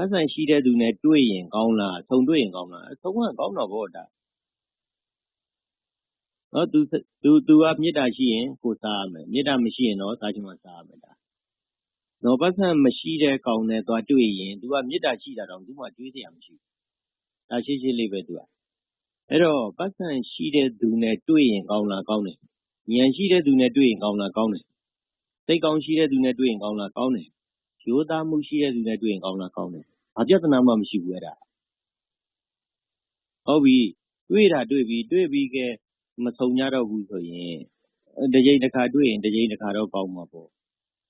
ပိုက်ဆံရှိတဲ့သူနဲ့တွေ့ရင်ကောင်းလားဆုံတွေ့ရင်ကောင်းလားဆုံကကောင်းတာပေါ့ဒါနော်သူသူသူကမေတ္တာရှိရင်ကိုစားရမယ်မေတ္တာမရှိရင်တော့စားချင်မှစားရမယ်ဒါနော်ပိုက်ဆံမရှိတဲ့ကောင်နဲ့သွားတွေ့ရင်သူကမေတ္တာရှိတာတော့သူမှတွေးစရာမရှိဘူးဒါရှိရှိလေးပဲသူကအဲ့တော့ပတ်စံရှိတဲ့သူနဲ့တွေ့ရင်ကောင်းလားကောင်းတယ်ဉာဏ်ရှိတဲ့သူနဲ့တွေ့ရင်ကောင်းလားကောင်းတယ်စိတ်ကောင်းရှိတဲ့သူနဲ့တွေ့ရင်ကောင်းလားကောင်းတယ်ရိုးသားမှုရှိတဲ့သူနဲ့တွေ့ရင်ကောင်းလားကောင်းတယ် ဘာပြဿနာမှ မရှိဘူး အဲ့ဒါ ဟုတ်ပြီ တွေ့တာတွေ့ပြီ တွေ့ပြီးကဲ မဆုံကြတော့ဘူးဆိုရင်တစ်ကြိမ်တစ်ခါတွေ့ရင်တစ်ကြိမ်တစ်ခါတော့ ကောင်းမှာပေါ့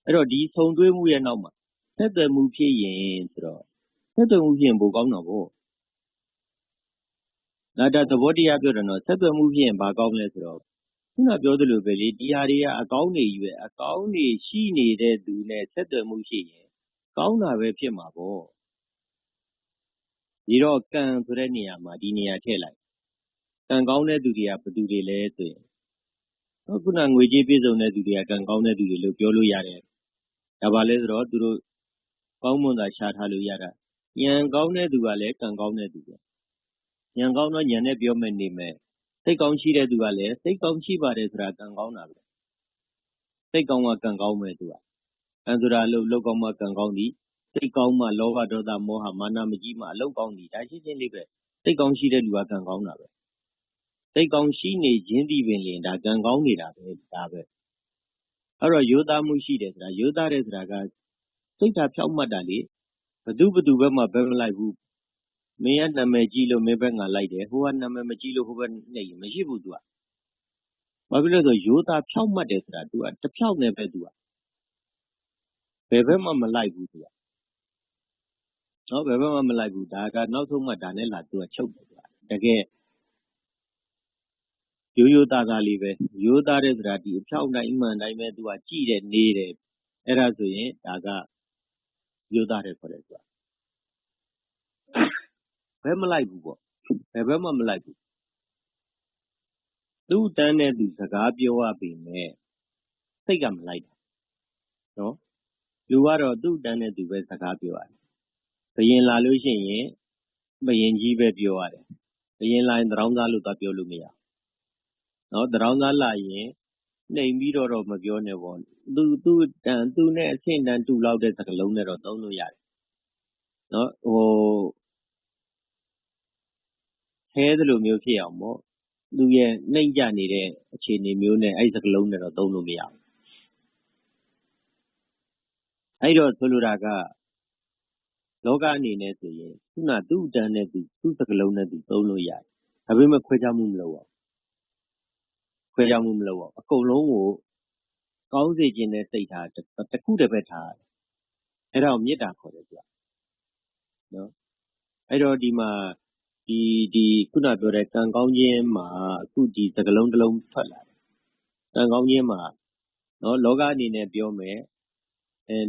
အဲ့တော့ ဒီဆုံတွေ့မှုရဲ့နောက်မှာ ဆက်သွယ်မှုဖြစ်ရင်ဆိုတော့ ဆက်သွယ်မှုဖြစ်ရင် ပိုကောင်းတာပေါ့ ဒါဒါသဘောတရားပြောတယ်နော် ဆက်သွယ်မှုဖြစ်ရင် ဘာကောင်းလဲဆိုတော့ ခုနပြောသလိုပဲလေ ဒီဟာတွေက အကောင်းတွေကြီးပဲ အကောင်းတွေရှိနေတဲ့သူနဲ့ ဆက်သွယ်မှုရှိရင် ကောင်းတာပဲဖြစ်မှာပေါ့ ဒီတော့ ကံဆိုတဲ့နေရာမှာ ဒီနေရာထည့်လိုက် ကံကောင်းတဲ့သူတွေက ဘယ်သူတွေလဲဆိုရင် ခုန ငွေကြေးပြည့်စုံတဲ့သူတွေက ကံကောင်းတဲ့သူတွေလို့ ပြောလို့ရတယ် ဒါပါလဲဆိုတော့ သူတို့ ကောင်းမွန်တာရှားထားလို့ရတာ ဉာဏ်ကောင်းတဲ့သူကလည်း ကံကောင်းတဲ့သူပဲ ဉာဏ်ကောင်းတော့ ဉာဏ်နဲ့ ပြောမယ် နေမယ် စိတ်ကောင်းရှိတဲ့သူကလည်း စိတ်ကောင်းရှိပါတယ်ဆိုတာ ကံကောင်းတာပဲ စိတ်ကောင်းမှ ကံကောင်းမယ် သူက ကံဆိုတာလို့လောက်ကောင်းမှ ကံကောင်းသည် စိတ်ကောင်းမှ လောဘဒေါသမောဟ မာနမကြီးမှ အလောက်ကောင်းသည် ဒါရှင်းရှင်းလေးပဲ စိတ်ကောင်းရှိတဲ့လူက ကံကောင်းတာပဲ စိတ်ကောင်းရှိနေခြင်းဒီပင်လင် ဒါကံကောင်းနေတာပဲ ဒါပဲ အဲ့တော့ယောသားမှုရှိတယ်ဆိုတာယောသားတဲ့ဆိုတာက စိတ်ဓာတ်ဖြောက်မှတ်တာလေဘသူဘသူဘက်မှဘယ်မလိုက်ဘူး မင်းကနာမည်ကြီးလို့ မင်းဘက်ငါလိုက်တယ် ဟိုကနာမည်မကြီးလို့ ဟိုဘက်နေမရှိဘူး သူက ဘာဖြစ်လို့လဲဆိုရိုးသားဖြောက်မှတ်တယ်ဆိုတာ သူကတစ်ဖြောက်နဲ့ပဲသူကဘယ်ဘက်မှ မလိုက်ဘူး သူက နော် ဘယ်ဘက်မှ မလိုက်ဘူး ဒါက နောက်ဆုံးမှ ဒါနဲ့လာသူကချုပ်တယ်သူကတကယ်ရိုးရိုးသားသားလေးပဲ ရိုးသားတဲ့ဆိုတာ ဒီအဖြောက်တိုင်းမှန်တိုင်းပဲ သူက ကြည်တယ် နေတယ် အဲ့ဒါဆိုရင် ဒါက ရိုးသားတယ်ခေါ်တယ်သူကဘယ်မလိုက်ဘူးပေါ့ ဘယ်ဘက်မှ မလိုက်ဘူး သူ့တန်းတဲ့သူ စကားပြောရပေမဲ့စိတ်က မလိုက်တာနော်လူကတော့ သူ့တန်းတဲ့သူပဲ စကားပြောရတယ် ဘယင်လာလို့ရှိရင်ဘယင်ကြီးပဲပြောရတယ်ဘယင်လာရင်တရောင်းသားလို့သာပြောလို့မရနော်တရောင်းသားလာရင်နှိမ်ပြီးတော့တော့မပြောနဲ့ပေါ့သူသူတန်သူနဲ့အဆင့်တန်းတူလောက်တဲ့စကားလုံးနဲ့တော့သုံးလို့ရတယ်နော်ဟိုခဲသလိုမျိုးဖြစ်အောင်ပေါ့လူရဲ့နှိမ့်ကြနေတဲ့အခြေအနေမျိုးနဲ့အဲ့ဒီစကလုံးနဲ့တော့သုံးလို့မရဘူးအဲ့တော့ဆိုလိုတာက လောကအနေနဲ့ဆိုရင် ခုန သူ့တန်းနဲ့သူ သူ့စကလုံးနဲ့သူ သုံးလို့ရတယ် ဒါပေမဲ့ ခွဲခြားမှု မလုပ်အောင်ခွဲခြားမှု မလုပ်အောင်အကုန်လုံးကို ကောင်းစေခြင်းနဲ့စိတ်ထား တခုတည်းပဲ ထားရတယ် အဲ့ဒါကို မေတ္တာခေါ်တယ်သူကနော်အဲ့တော့ ဒီမှာဒီဒီခုနပြောတဲ့ ကံကောင်းခြင်းမှာ အခု ဒီစကလုံးတစ်လုံး ထွက်လာတယ် ကံကောင်းခြင်းမှာနော်လောကအနေနဲ့ ပြောမယ်အဲ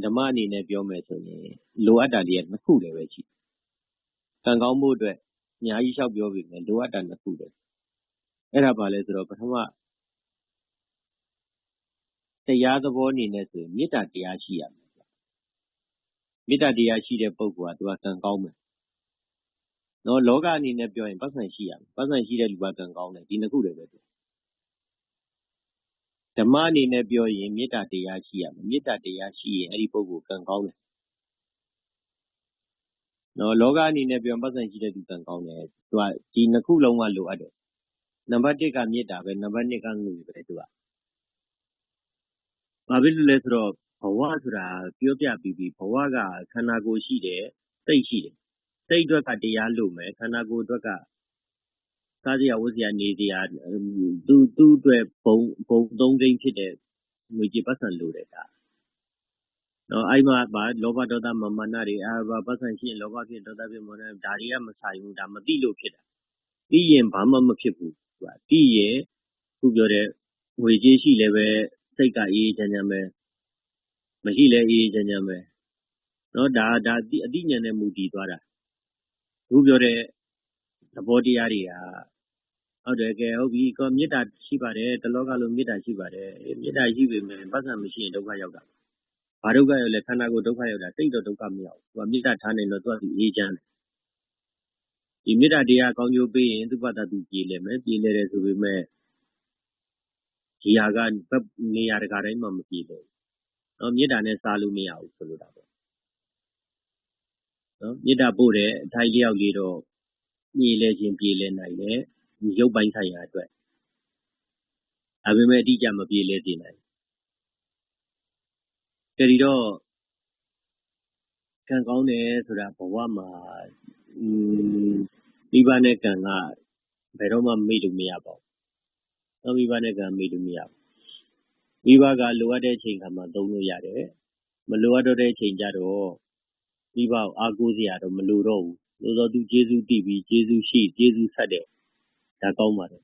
ဓမ္မအနေနဲ့ပြောမယ်ဆိုရင်လိုအပ်တာတွေကနှစ်ခုလည်းပဲရှိကံကောင်းမှုအတွက်အများကြီးလျှောက်ပြောပြီမယ်လိုအပ်တာနှစ်ခုလည်းအဲ့ဒါပါလဲဆိုတော့ပထမတရားသဘောအနေနဲ့ဆိုရင်မေတ္တာတရားရှိရမယ်မေတ္တာတရားရှိတဲ့ပုဂ္ဂိုလ်ကသူကကံကောင်းမယ်နော်လောကအနေနဲ့ပြောရင်ပတ်စံရှိရမယ်ပတ်စံရှိတဲ့လူကကံကောင်းတယ်ဒီနှစ်ခုတွေပဲ ဓမ္မအနေနဲ့ပြောရင် မေတ္တာတရားရှိရမယ် မေတ္တာတရားရှိရင် အဲ့ဒီပုဂ္ဂိုလ် ကံကောင်းတယ်နော်လောကအနေနဲ့ပြောပတ်စံရှိတဲ့လူကံကောင်းတယ်သူကဒီနှစ်ခုလုံးက လိုအပ်တယ် နံပါတ်1ကမေတ္တာပဲ နံပါတ်2ကငွေပဲသူကဘာဖြစ်လို့လဲဆိုတော့ ဘဝဆိုတာ ပြောပြပြီးပြီးဘဝက ခန္ဓာကိုယ်ရှိတယ် စိတ်ရှိတယ် စိတ်အတွက်က တရားလို့မယ် ခန္ဓာကိုယ်အတွက်က စားစရာ ဝတ်စရာ နေစရာ သူသူ့အတွက် ဘုံဘုံသုံးသိန်းဖြစ်တဲ့ ငွေကြေးပတ်စံလိုတယ်ဒါနော်အဲ့မှာဗာလောဘ ဒေါသမမာနတွေအာဗာပတ်စံရှိရင် လောဘဖြစ် ဒေါသဖြစ်မောဟဒါတွေက မဆိုင်ဘူး ဒါ မသိလို့ဖြစ်တာပြီးရင် ဘာမှမဖြစ်ဘူးသူကပြီးရင်ခုပြောတဲ့ ငွေကြေးရှိလည်းပဲ စိတ်က အေးအေးချမ်းချမ်းပဲ မရှိလည်း အေးအေးချမ်းချမ်းပဲနော်ဒါဒါအတိအတိညာနဲ့ မူတည်သွားတာခုပြောတဲ့ သဘောတရားတွေက ဟုတ်တယ်ကဲဟုတ်ပြီကောမေတ္တာရှိပါတယ်တလောကလုံးမေတ္တာရှိပါတယ်မေတ္တာရှိပေမဲ့ပတ်စံမရှိရင်ဒုက္ခရောက်တာဘာဒုက္ခရောက်လဲခန္ဓာကိုယ်ဒုက္ခရောက်တာတိတ်တော့ဒုက္ခမရောက်ဘူးသူကမေတ္တာထားနေတော့သူကသူအေးချမ်းတယ်ဒီမေတ္တာတရားကောင်းကျိုးပေးရင်သူပတ္တသူကြည်လည်မယ်ကြည်လည်တယ်ဆိုပေမဲ့ဒီဟာကနေရာတကာတိုင်းမှာမကြည်လည်ဘူးနော်မေတ္တာနဲ့စားလို့မရဘူးဆိုလိုတာပေါ့နော်မေတ္တာပို့တဲ့အထိုက်လျောက်လေးတော့ ပြေလဲခြင်းပြေလဲနိုင်တယ်ဒီရုပ်ပိုင်းဆိုင်ရာအတွက်ဒါပေမဲ့အတိအကျမပြေလဲစေနိုင်ဘူးတတိတော့ကံကောင်းတယ်ဆိုတာဘဝမှာอืมမိဘနဲ့ကံကဘယ်တော့မှမေ့လို့မရပါဘူး။တော့မိဘနဲ့ကံမေ့လို့မရဘူး။မိဘကလိုအပ်တဲ့အချိန်ခါမှာသုံးလို့ရတယ်။မလိုအပ်တော့တဲ့အချိန်ကျတော့မိဘကိုအားကိုးစရာတော့မလိုတော့ဘူး။ ဆိုတော့သူကျေးဇူးတည်ပြီးကျေးဇူးရှိကျေးဇူးဆက်တဲ့ဒါကောင်းပါတယ်